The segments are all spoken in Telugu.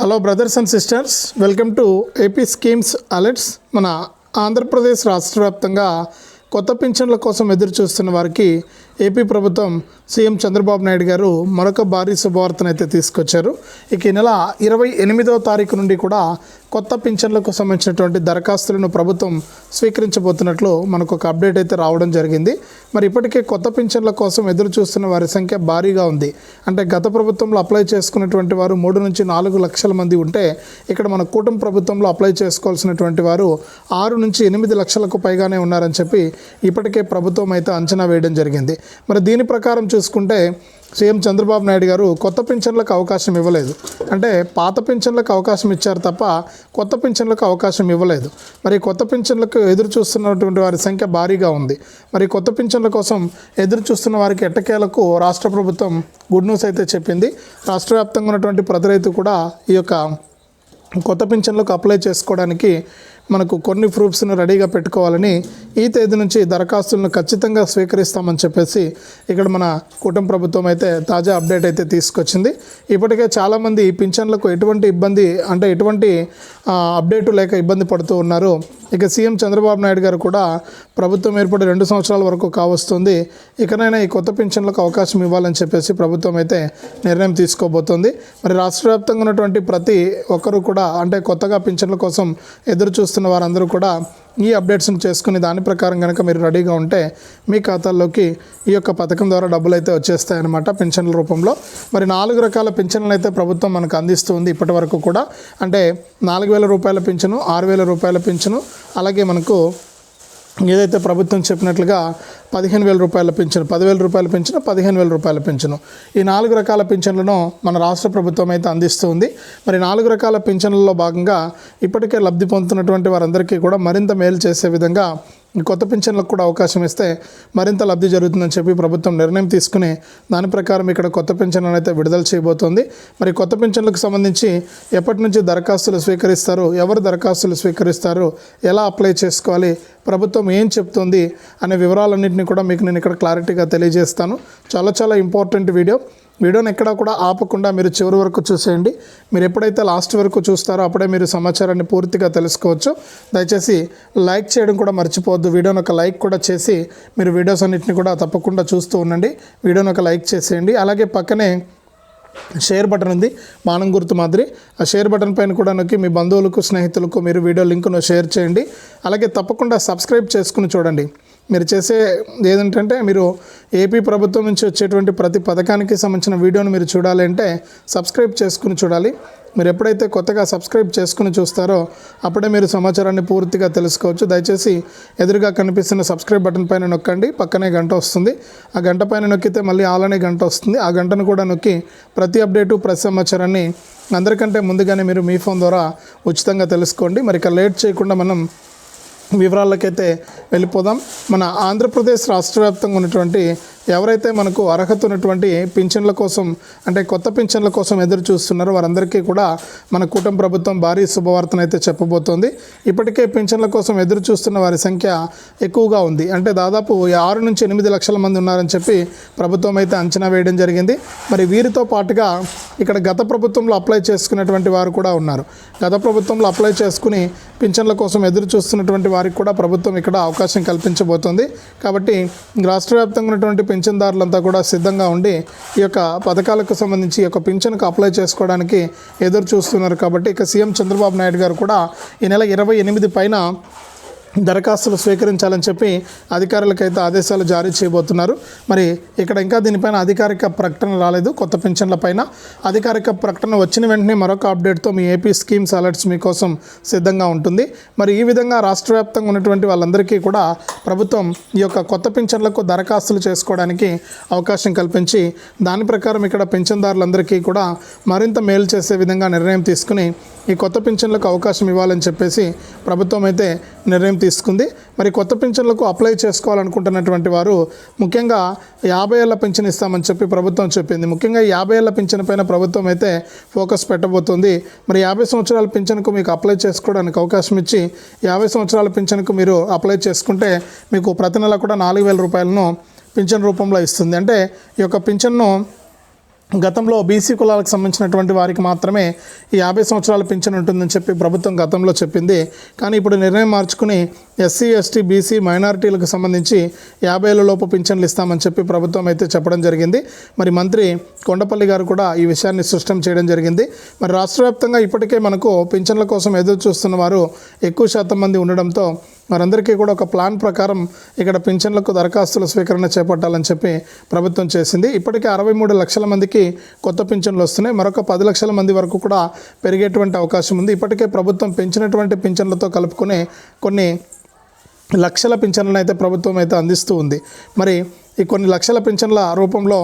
Hello brothers and sisters welcome to AP schemes alerts మన ఆంధ్రప్రదేశ్ రాష్ట్ర వ్యాప్తంగా కొత్త పింఛన్ల కోసం ఎదురు చూస్తున్న వారికి ఏపీ ప్రభుత్వం సీఎం చంద్రబాబు నాయుడు గారు మరొక భారీ శుభవార్తను అయితే తీసుకొచ్చారు. ఇక ఈ నెల ఇరవై ఎనిమిదవ తారీఖు నుండి కూడా కొత్త పింఛన్లకు సంబంధించినటువంటి దరఖాస్తులను ప్రభుత్వం స్వీకరించబోతున్నట్లు మనకు ఒక అప్డేట్ అయితే రావడం జరిగింది. మరి ఇప్పటికే కొత్త పింఛన్ల కోసం ఎదురు చూస్తున్న వారి సంఖ్య భారీగా ఉంది. అంటే గత ప్రభుత్వంలో అప్లై చేసుకున్నటువంటి వారు మూడు నుంచి నాలుగు లక్షల మంది ఉంటే ఇక్కడ మన కూటమి ప్రభుత్వంలో అప్లై చేసుకోవాల్సినటువంటి వారు ఆరు నుంచి ఎనిమిది లక్షలకు పైగానే ఉన్నారని చెప్పి ఇప్పటికే ప్రభుత్వం అయితే అంచనా వేయడం జరిగింది. మరి దీని ప్రకారం చూసుకుంటే సీఎం చంద్రబాబు నాయుడు గారు కొత్త పింఛన్లకు అవకాశం ఇవ్వలేదు. అంటే పాత పింఛన్లకు అవకాశం ఇచ్చారు తప్ప కొత్త పింఛన్లకు అవకాశం ఇవ్వలేదు. మరి కొత్త పింఛన్లకు ఎదురు చూస్తున్నటువంటి వారి సంఖ్య భారీగా ఉంది. మరి కొత్త పింఛన్ల కోసం ఎదురు చూస్తున్న వారికి ఎట్టకేలకు రాష్ట్ర ప్రభుత్వం గుడ్ న్యూస్ అయితే చెప్పింది. రాష్ట్ర వ్యాప్తంగా ఉన్నటువంటి ప్రతి రైతు కూడా ఈ యొక్క కొత్త పింఛన్లకు అప్లై చేసుకోవడానికి మనకు కొన్ని ప్రూఫ్స్ను రెడీగా పెట్టుకోవాలని ఈ తేదీ నుంచి దరఖాస్తులను ఖచ్చితంగా స్వీకరిస్తామని చెప్పేసి ఇక్కడ మన కుటుంబ ప్రభుత్వం అయితే తాజా అప్డేట్ అయితే తీసుకొచ్చింది. ఇప్పటికే చాలామంది ఈ పింఛన్లకు ఎటువంటి ఇబ్బంది అంటే ఎటువంటి అప్డేటు లేక ఇబ్బంది పడుతూ ఉన్నారు. ఇక సీఎం చంద్రబాబు నాయుడు గారు కూడా ప్రభుత్వం ఏర్పడి రెండు సంవత్సరాల వరకు కావస్తుంది. ఇకనైనా ఈ కొత్త పింఛన్లకు అవకాశం ఇవ్వాలని చెప్పేసి ప్రభుత్వం అయితే నిర్ణయం తీసుకోబోతోంది. మరి రాష్ట్ర వ్యాప్తంగా ఉన్నటువంటి ప్రతి ఒక్కరూ కూడా అంటే కొత్తగా పింఛన్ల కోసం ఎదురు చూస్తున్న వారందరూ కూడా ఈ అప్డేట్స్ని చేసుకుని దాని ప్రకారం కనుక మీరు రెడీగా ఉంటే మీ ఖాతాల్లోకి ఈ యొక్క పథకం ద్వారా డబ్బులు అయితే వచ్చేస్తాయన్నమాట పెన్షన్ల రూపంలో. మరి నాలుగు రకాల పెన్షన్లు అయితే ప్రభుత్వం మనకు అందిస్తుంది ఇప్పటి వరకు కూడా. అంటే నాలుగు వేల రూపాయల పింఛను ఆరు వేల రూపాయల పింఛను అలాగే మనకు ఏదైతే ప్రభుత్వం చెప్పినట్లుగా పదిహేను వేల రూపాయల పింఛను పదివేల రూపాయల పింఛను పదిహేను వేల రూపాయల పింఛను. ఈ నాలుగు రకాల పింఛన్లను మన రాష్ట్ర ప్రభుత్వం అయితే అందిస్తుంది మరి నాలుగు రకాల పింఛన్లలో భాగంగా ఇప్పటికే లబ్ధి పొందుతున్నటువంటి వారందరికీ కూడా మరింత మేలు చేసే విధంగా కొత్త పింఛన్లకు కూడా అవకాశం ఇస్తే మరింత లబ్ధి జరుగుతుందని చెప్పి ప్రభుత్వం నిర్ణయం తీసుకుని దాని ప్రకారం ఇక్కడ కొత్త పింఛన్లను అయితే విడుదల చేయబోతోంది. మరి కొత్త పింఛన్లకు సంబంధించి ఎప్పటి నుంచి దరఖాస్తులు స్వీకరిస్తారు ఎవరు దరఖాస్తులు స్వీకరిస్తారు ఎలా అప్లై చేసుకోవాలి ప్రభుత్వం ఏం చెప్తుంది అనే వివరాలన్నింటినీ కూడా మీకు నేను ఇక్కడ క్లారిటీగా తెలియజేస్తాను. చాలా చాలా ఇంపార్టెంట్ వీడియో. వీడియోని ఎక్కడ కూడా ఆపకుండా మీరు చివరి వరకు చూసేయండి. మీరు ఎప్పుడైతే లాస్ట్ వరకు చూస్తారో అప్పుడే మీరు సమాచారాన్ని పూర్తిగా తెలుసుకోవచ్చు. దయచేసి లైక్ చేయడం కూడా మర్చిపోవద్దు. వీడియోని ఒక లైక్ కూడా చేసి మీరు వీడియోస్ అన్నింటిని కూడా తప్పకుండా చూస్తూ ఉండండి. వీడియోని ఒక లైక్ చేసేయండి. అలాగే పక్కనే షేర్ బటన్ ఉంది. మానం గుర్తు మాదిరి. ఆ షేర్ బటన్ పైన కూడా నొక్కి మీ బంధువులకు స్నేహితులకు మీరు వీడియో లింకును షేర్ చేయండి. అలాగే తప్పకుండా సబ్స్క్రైబ్ చేసుకుని చూడండి. మీరు చేసే ఏదంటే మీరు ఏపీ ప్రభుత్వం నుంచి వచ్చేటువంటి ప్రతి పథకానికి సంబంధించిన వీడియోను మీరు చూడాలి అంటే సబ్స్క్రైబ్ చేసుకుని చూడాలి. మీరు ఎప్పుడైతే కొత్తగా సబ్స్క్రైబ్ చేసుకుని చూస్తారో అప్పుడే మీరు సమాచారాన్ని పూర్తిగా తెలుసుకోవచ్చు. దయచేసి ఎదురుగా కనిపిస్తున్న సబ్స్క్రైబ్ బటన్ పైన నొక్కండి. పక్కనే గంట వస్తుంది. ఆ గంట పైన నొక్కితే మళ్ళీ ఆలనే గంట వస్తుంది. ఆ గంటను కూడా నొక్కి ప్రతి అప్డేటు ప్రతి సమాచారాన్ని అందరికంటే ముందుగానే మీరు మీ ఫోన్ ద్వారా ఉచితంగా తెలుసుకోండి. మరి ఇక లేట్ చేయకుండా మనం వివరాలకైతే వెళ్ళిపోదాం. మన ఆంధ్రప్రదేశ్ రాష్ట్ర వ్యాప్తంగా ఉన్నటువంటి ఎవరైతే మనకు అర్హత ఉన్నటువంటి పింఛన్ల కోసం అంటే కొత్త పింఛన్ల కోసం ఎదురు చూస్తున్నారో వారందరికీ కూడా మన కూటమి ప్రభుత్వం భారీ శుభవార్తను అయితే చెప్పబోతోంది. ఇప్పటికే పింఛన్ల కోసం ఎదురు చూస్తున్న వారి సంఖ్య ఎక్కువగా ఉంది. అంటే దాదాపు ఆరు నుంచి ఎనిమిది లక్షల మంది ఉన్నారని చెప్పి ప్రభుత్వం అయితే అంచనా వేయడం జరిగింది. మరి వీరితో పాటుగా ఇక్కడ గత ప్రభుత్వంలో అప్లై చేసుకున్నటువంటి వారు కూడా ఉన్నారు. గత ప్రభుత్వంలో అప్లై చేసుకుని పింఛన్ల కోసం ఎదురు చూస్తున్నటువంటి వారికి కూడా ప్రభుత్వం ఇక్కడ అవకాశం కల్పించబోతోంది. కాబట్టి రాష్ట్ర వ్యాప్తంగా ఉన్నటువంటి పింఛన్దారులంతా కూడా సిద్ధంగా ఉండి ఈ యొక్క పథకాలకు సంబంధించి ఈ యొక్క పింఛన్కు అప్లై చేసుకోవడానికి ఎదురు చూస్తున్నారు. కాబట్టి ఇక సీఎం చంద్రబాబు నాయుడు గారు కూడా ఈ నెల ఇరవై ఎనిమిది పైన దరఖాస్తులు స్వీకరించాలని చెప్పి అధికారులకైతే ఆదేశాలు జారీ చేయబోతున్నారు. మరి ఇక్కడ ఇంకా దీనిపైన అధికారిక ప్రకటన రాలేదు. కొత్త పెన్షన్ల పైన అధికారిక ప్రకటన వచ్చిన వెంటనే మరొక అప్డేట్తో మీ ఏపీ స్కీమ్స్ అలర్ట్స్ మీకోసం సిద్ధంగా ఉంటుంది. మరి ఈ విధంగా రాష్ట్ర వ్యాప్తంగా ఉన్నటువంటి వాళ్ళందరికీ కూడా ప్రభుత్వం ఈ యొక్క కొత్త పింఛన్లకు దరఖాస్తులు చేసుకోవడానికి అవకాశం కల్పించి దాని ప్రకారం ఇక్కడ పెన్షన్దారులందరికీ కూడా మరింత మేలు చేసే విధంగా నిర్ణయం తీసుకుని ఈ కొత్త పెన్షన్లకు అవకాశం ఇవ్వాలని చెప్పేసి ప్రభుత్వం అయితే నిర్ణయం తీసుకుంది. మరి కొత్త పింఛన్లకు అప్లై చేసుకోవాలనుకుంటున్నటువంటి వారు ముఖ్యంగా యాభై ఏళ్ళ పింఛన్ ఇస్తామని చెప్పి ప్రభుత్వం చెప్పింది. ముఖ్యంగా యాభై ఏళ్ళ పింఛన్ పైన ప్రభుత్వం అయితే ఫోకస్ పెట్టబోతుంది. మరి యాభై సంవత్సరాల పింఛన్కు మీకు అప్లై చేసుకోవడానికి అవకాశం ఇచ్చి యాభై సంవత్సరాల పింఛన్కు మీరు అప్లై చేసుకుంటే మీకు ప్రతి నెల కూడా నాలుగు వేల రూపాయలను పింఛన్ రూపంలో ఇస్తుంది. అంటే ఈ యొక్క పింఛన్ను గతంలో బీసీ కులాలకు సంబంధించినటువంటి వారికి మాత్రమే ఈ యాభై సంవత్సరాల పింఛన్ ఉంటుందని చెప్పి ప్రభుత్వం గతంలో చెప్పింది. కానీ ఇప్పుడు నిర్ణయం మార్చుకుని ఎస్సీ ఎస్టీ బీసీ మైనారిటీలకు సంబంధించి యాభై లోపు పింఛన్లు ఇస్తామని చెప్పి ప్రభుత్వం అయితే చెప్పడం జరిగింది. మరి మంత్రి కొండపల్లి గారు కూడా ఈ విషయాన్ని స్పష్టం చేయడం జరిగింది. మరి రాష్ట్ర వ్యాప్తంగా ఇప్పటికే మనకు పింఛన్ల కోసం ఎదురు చూస్తున్న వారు ఎక్కువ శాతం మంది ఉండడంతో వారందరికీ కూడా ఒక ప్లాన్ ప్రకారం ఇక్కడ పింఛన్లకు దరఖాస్తుల స్వీకరణ చేపట్టాలని చెప్పి ప్రభుత్వం చేసింది. ఇప్పటికే అరవై మూడు లక్షల మందికి కొత్త పింఛన్లు వస్తున్నాయి. మరొక పది లక్షల మంది వరకు కూడా పెరిగేటువంటి అవకాశం ఉంది. ఇప్పటికే ప్రభుత్వం పెంచినటువంటి పింఛన్లతో కలుపుకునే కొన్ని లక్షల పింఛన్లను అయితే ప్రభుత్వం అయితే అందిస్తూ ఉంది. మరి ఈ కొన్ని లక్షల పింఛన్ల రూపంలో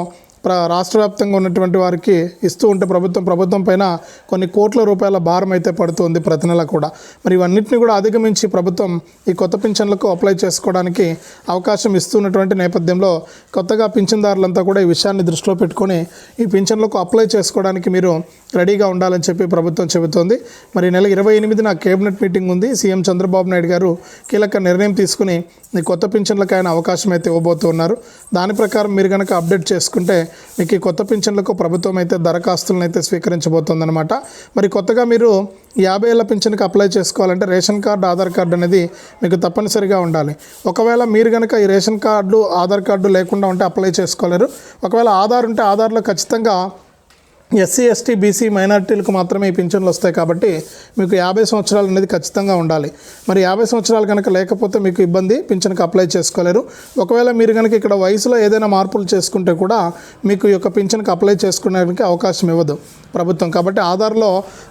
ప్ర రాష్ట్ర వ్యాప్తంగా ఉన్నటువంటి వారికి ఇస్తూ ఉంటే ప్రభుత్వం ప్రభుత్వం పైన కొన్ని కోట్ల రూపాయల భారం అయితే పడుతుంది ప్రతి నెల కూడా. మరి ఇవన్నింటినీ కూడా అధిగమించి ప్రభుత్వం ఈ కొత్త పింఛన్లకు అప్లై చేసుకోవడానికి అవకాశం ఇస్తున్నటువంటి నేపథ్యంలో కొత్తగా పింఛన్దారులంతా కూడా ఈ విషయాన్ని దృష్టిలో పెట్టుకొని ఈ పింఛన్లకు అప్లై చేసుకోవడానికి మీరు రెడీగా ఉండాలని చెప్పి ప్రభుత్వం చెబుతోంది. మరి నెల ఇరవై ఎనిమిదిన కేబినెట్ మీటింగ్ ఉంది. సీఎం చంద్రబాబు నాయుడు గారు కీలక నిర్ణయం తీసుకుని ఈ కొత్త పింఛన్లకు ఆయన అవకాశం అయితే ఇవ్వబోతున్నారు. దాని ప్రకారం మీరు కనుక అప్డేట్ చేసుకుంటే మీకు ఈ కొత్త పింఛన్లకు ప్రభుత్వం అయితే దరఖాస్తులను అయితే స్వీకరించబోతోందనమాట మరి కొత్తగా మీరు యాభై ఏళ్ళ పింఛన్కి అప్లై చేసుకోవాలంటే రేషన్ కార్డు ఆధార్ కార్డు అనేది మీకు తప్పనిసరిగా ఉండాలి. ఒకవేళ మీరు కనుక ఈ రేషన్ కార్డు ఆధార్ కార్డు లేకుండా ఉంటే అప్లై చేసుకోలేరు. ఒకవేళ ఆధార్ ఉంటే ఆధార్లో ఖచ్చితంగా ఎస్సీ ఎస్టీ బీసీ మైనార్టీలకు మాత్రమే ఈ పింఛన్లు వస్తాయి కాబట్టి మీకు యాభై సంవత్సరాలు అనేది ఖచ్చితంగా ఉండాలి. మరి యాభై సంవత్సరాలు కనుక లేకపోతే మీకు ఇబ్బంది పింఛన్కి అప్లై చేసుకోలేరు. ఒకవేళ మీరు కనుక ఇక్కడ వయసులో ఏదైనా మార్పులు చేసుకుంటే కూడా మీకు ఈ యొక్క పింఛన్కి అప్లై చేసుకోవడానికి అవకాశం ఇవ్వదు ప్రభుత్వం. కాబట్టి ఆధార్లో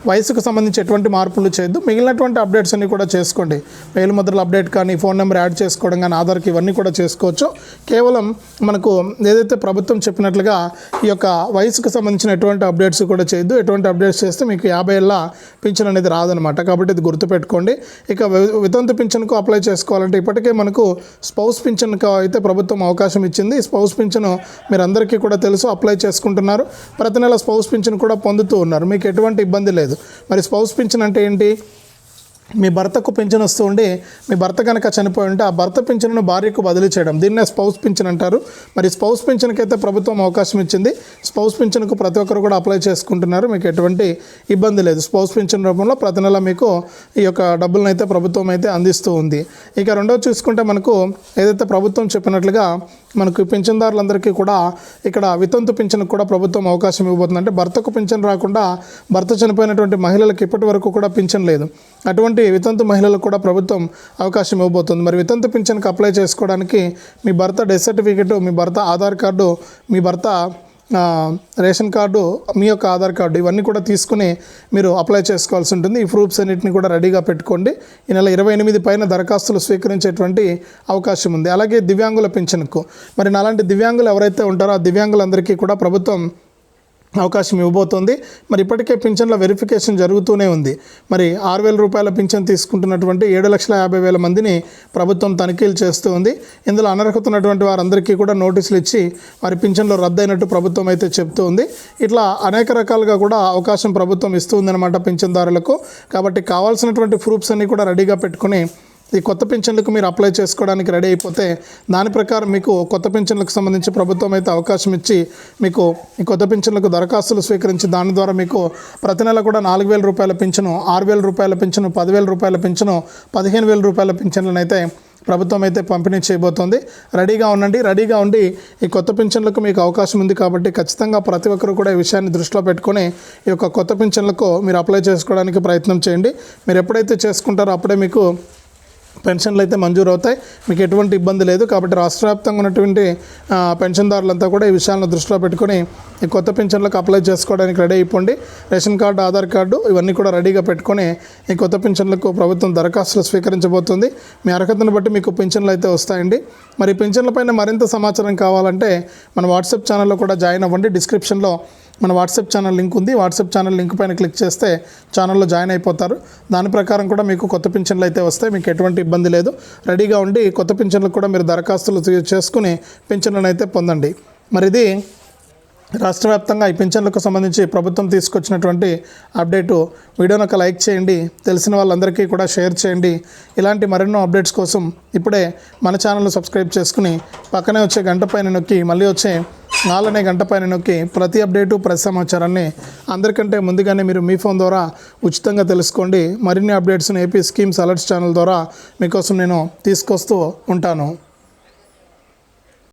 వయసుకు సంబంధించి ఎటువంటి మార్పులు చేయొద్దు. మిగిలినటువంటి అప్డేట్స్ అన్ని కూడా చేసుకోండి. వేలు ముద్రల అప్డేట్ కానీ ఫోన్ నెంబర్ యాడ్ చేసుకోవడం కానీ ఆధార్కి ఇవన్నీ కూడా చేసుకోవచ్చు. కేవలం మనకు ఏదైతే ప్రభుత్వం చెప్పినట్లుగా ఈ యొక్క వయసుకు సంబంధించిన ఎటువంటి అప్డేట్స్ కూడా చేయొద్దు. ఎటువంటి అప్డేట్స్ చేస్తే మీకు యాభై ఏళ్ళ పింఛన్ అనేది రాదనమాట. కాబట్టి ఇది గుర్తుపెట్టుకోండి. ఇక వితంతు పింఛన్కు అప్లై చేసుకోవాలంటే ఇప్పటికే మనకు స్పౌస్ పింఛన్కు అయితే ప్రభుత్వం అవకాశం ఇచ్చింది. స్పౌస్ పింఛన్ మీరందరికీ కూడా తెలుసు. అప్లై చేసుకుంటున్నారు. ప్రతి నెల స్పౌస్ పింఛన్ కూడా పొందుతూ ఉన్నారు. మీకు ఎటువంటి ఇబ్బంది లేదు. మరి స్పౌస్ పింఛన్ అంటే ఏంటి? మీ భర్తకు పింఛన్ వస్తూ ఉండి మీ భర్త కనుక చనిపోయి ఉంటే ఆ భర్త పింఛన్ను భార్యకు బదిలీ చేయడం. దీన్నే స్పౌస్ పింఛన్ అంటారు. మరి స్పౌస్ పింఛన్కి అయితే ప్రభుత్వం అవకాశం ఇచ్చింది. స్పౌస్ పింఛన్కు ప్రతి ఒక్కరు కూడా అప్లై చేసుకుంటున్నారు. మీకు ఎటువంటి ఇబ్బంది లేదు. స్పౌస్ పింఛన్ రూపంలో ప్రతి నెల మీకు ఈ యొక్క డబ్బులను అయితే ప్రభుత్వం అయితే అందిస్తూ ఉంది. ఇక రెండో చూసుకుంటే మనకు ఏదైతే ప్రభుత్వం చెప్పినట్లుగా మనకు పింఛన్దారులందరికీ కూడా ఇక్కడ వితంతు పింఛన్ కూడా ప్రభుత్వం అవకాశం ఇవ్వబోతుంది అంటే భర్తకు పింఛన్ రాకుండా భర్త చనిపోయినటువంటి మహిళలకు ఇప్పటి వరకు కూడా పింఛన్ లేదు. అటువంటి వితంతు మహిళలకు కూడా ప్రభుత్వం అవకాశం ఇవ్వబోతుంది. మరి వితంతు పింఛన్కి అప్లై చేసుకోవడానికి మీ భర్త డెత్ సర్టిఫికెట్ మీ భర్త ఆధార్ కార్డు మీ భర్త రేషన్ కార్డు మీ యొక్క ఆధార్ కార్డు ఇవన్నీ కూడా తీసుకుని మీరు అప్లై చేసుకోవాల్సి ఉంటుంది. ఈ ప్రూఫ్స్ అన్నిటిని కూడా రెడీగా పెట్టుకోండి. ఈ నెల ఇరవై ఎనిమిది పైన దరఖాస్తులు స్వీకరించేటువంటి అవకాశం ఉంది. అలాగే దివ్యాంగుల పింఛన్కు. మరి అలాంటి దివ్యాంగులు ఎవరైతే ఉంటారో ఆ దివ్యాంగులందరికీ కూడా ప్రభుత్వం అవకాశం ఇవ్వబోతోంది. మరి ఇప్పటికే పింఛన్ల వెరిఫికేషన్ జరుగుతూనే ఉంది. మరి ఆరు వేల రూపాయల పింఛన్ తీసుకుంటున్నటువంటి ఏడు లక్షల యాభై వేల మందిని ప్రభుత్వం తనిఖీలు చేస్తూ ఉంది. ఇందులో అనర్హత ఉన్నటువంటి వారందరికీ కూడా నోటీసులు ఇచ్చి వారి పింఛన్లు రద్దయినట్టు ప్రభుత్వం అయితే చెప్తూ ఉంది. ఇట్లా అనేక రకాలుగా కూడా అవకాశం ప్రభుత్వం ఇస్తూ ఉందన్నమాట పింఛన్దారులకు. కాబట్టి కావాల్సినటువంటి ప్రూఫ్స్ అన్నీ కూడా రెడీగా పెట్టుకుని ఈ కొత్త పింఛన్లకు మీరు అప్లై చేసుకోవడానికి రెడీ అయిపోతే దాని ప్రకారం మీకు కొత్త పింఛన్లకు సంబంధించి ప్రభుత్వం అయితే అవకాశం ఇచ్చి మీకు ఈ కొత్త పింఛన్లకు దరఖాస్తులు స్వీకరించి దాని ద్వారా మీకు ప్రతి నెల కూడా నాలుగు వేల రూపాయల పింఛను ఆరు వేల రూపాయల పింఛను పదివేల రూపాయల పింఛను పదిహేను వేల రూపాయల పింఛన్లను అయితే ప్రభుత్వం అయితే పంపిణీ చేయబోతోంది. రెడీగా ఉండండి. రెడీగా ఉండి ఈ కొత్త పింఛన్లకు మీకు అవకాశం ఉంది కాబట్టి ఖచ్చితంగా ప్రతి ఒక్కరు కూడా ఈ విషయాన్ని దృష్టిలో పెట్టుకొని ఈ యొక్క కొత్త పింఛన్లకు మీరు అప్లై చేసుకోవడానికి ప్రయత్నం చేయండి. మీరు ఎప్పుడైతే చేసుకుంటారో అప్పుడే మీకు పెన్షన్లు అయితే మంజూరు అవుతాయి. మీకు ఎటువంటి ఇబ్బంది లేదు. కాబట్టి రాష్ట్ర వ్యాప్తంగా ఉన్నటువంటి పెన్షన్దారులంతా కూడా ఈ విషయాలను దృష్టిలో పెట్టుకొని ఈ కొత్త పెన్షన్లకు అప్లై చేసుకోవడానికి రెడీ అయిపోండి. రేషన్ కార్డు ఆధార్ కార్డు ఇవన్నీ కూడా రెడీగా పెట్టుకొని ఈ కొత్త పెన్షన్లకు ప్రభుత్వం దరఖాస్తులు స్వీకరించబోతుంది. మీ అర్హతను బట్టి మీకు పెన్షన్లు అయితే వస్తాయండి. మరి పెన్షన్లపైన మరింత సమాచారం కావాలంటే మన వాట్సాప్ ఛానల్లో కూడా జాయిన్ అవ్వండి. డిస్క్రిప్షన్లో మన వాట్సాప్ ఛానల్ లింక్ ఉంది. వాట్సాప్ ఛానల్ లింక్ పైన క్లిక్ చేస్తే ఛానల్లో జాయిన్ అయిపోతారు. దాని ప్రకారం కూడా మీకు కొత్త పింఛన్లు అయితే వస్తాయి. మీకు ఎటువంటి ఇబ్బంది లేదు. రెడీగా ఉండి కొత్త పింఛన్లకు కూడా మీరు దరఖాస్తులు చేసుకుని పింఛన్లను అయితే పొందండి. మరి ఇది రాష్ట్ర వ్యాప్తంగా ఈ పింఛన్లకు సంబంధించి ప్రభుత్వం తీసుకొచ్చినటువంటి అప్డేటు వీడియోను ఒక లైక్ చేయండి తెలిసిన వాళ్ళందరికీ కూడా షేర్ చేయండి. ఇలాంటి మరెన్నో అప్డేట్స్ కోసం ఇప్పుడే మన ఛానల్ సబ్స్క్రైబ్ చేసుకుని పక్కనే వచ్చే గంట పైన నొక్కి మళ్ళీ వచ్చే నాలుగనే గంట పైన నొక్కి ప్రతి అప్డేటు ప్రతి సమాచారాన్ని అందరికంటే ముందుగానే మీరు మీ ఫోన్ ద్వారా ఉచితంగా తెలుసుకోండి. మరిన్ని అప్డేట్స్ని ఏపీ స్కీమ్స్ అలర్ట్స్ ఛానల్ ద్వారా మీకోసం నేను తీసుకొస్తూ ఉంటాను.